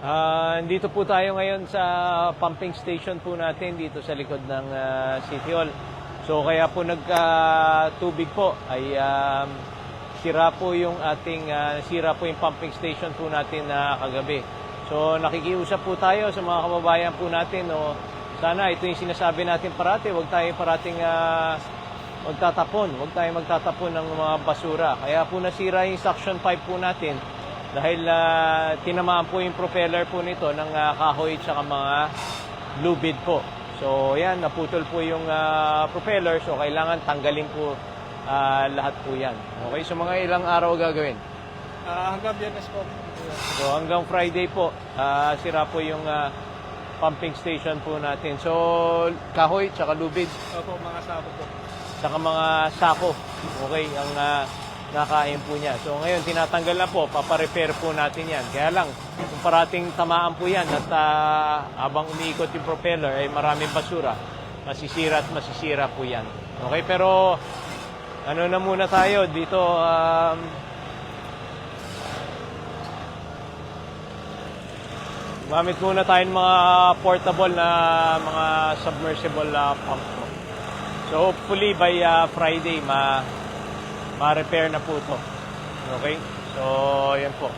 Ah, dito po tayo ngayon sa pumping station po natin dito sa likod ng ah, City Hall. So kaya po nagka-tubig po ay um, sira po yung ating ah, sira po yung pumping station po natin na kagabi. So nakikiusap po tayo sa mga kababayan po natin no sana ito yung sinasabi natin parati, huwag tayo parating ah, magtatapon, huwag tayo magtatapon ng mga basura. Kaya po nasira yung suction pipe po natin dahil ah, tinamaan po yung propeller po nito ng ah, kahoy at mga blue bead po. So yan, naputol po yung ah, propeller so kailangan tanggalin po ah, lahat po yan. Okay, so mga ilang araw gagawin? Ah, hanggang biyernes po. So hanggang Friday po, ah, sira po yung ah, pumping station po natin. So kahoy at lubid Opo, mga sabo po. saka mga sako. Okay, ang ah, nakain po niya. So ngayon, tinatanggal na po, paparepair po natin yan. Kaya lang, kung parating tamaan po yan at ah, habang umiikot yung propeller ay maraming basura, masisira at masisira po yan. Okay, pero ano na muna tayo dito, um, Gamit muna tayo ng mga portable na mga submersible ah, pump. So hopefully by ah, Friday ma ma-repair na po ito. Okay? So yan po.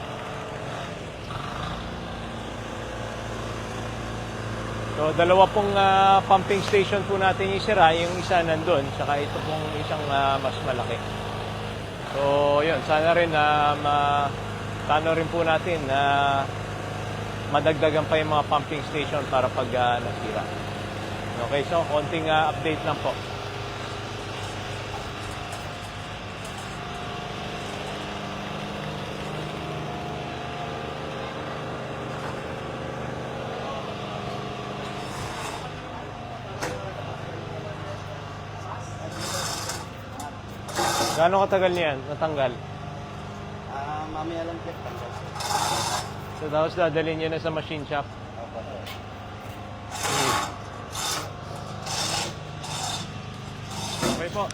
So dalawa pong ah, pumping station po natin yung sira, yung isa nandun, saka ito pong isang ah, mas malaki. So yun, sana rin na ma sana rin po natin na madagdagan pa yung mga pumping station para pag ah, nasira. Okay, so konting ah, update lang po. Gaano katagal niyan natanggal? Ah, mamaya lang po. So tapos dadalhin niyo na sa machine shop. Opo. Okay po.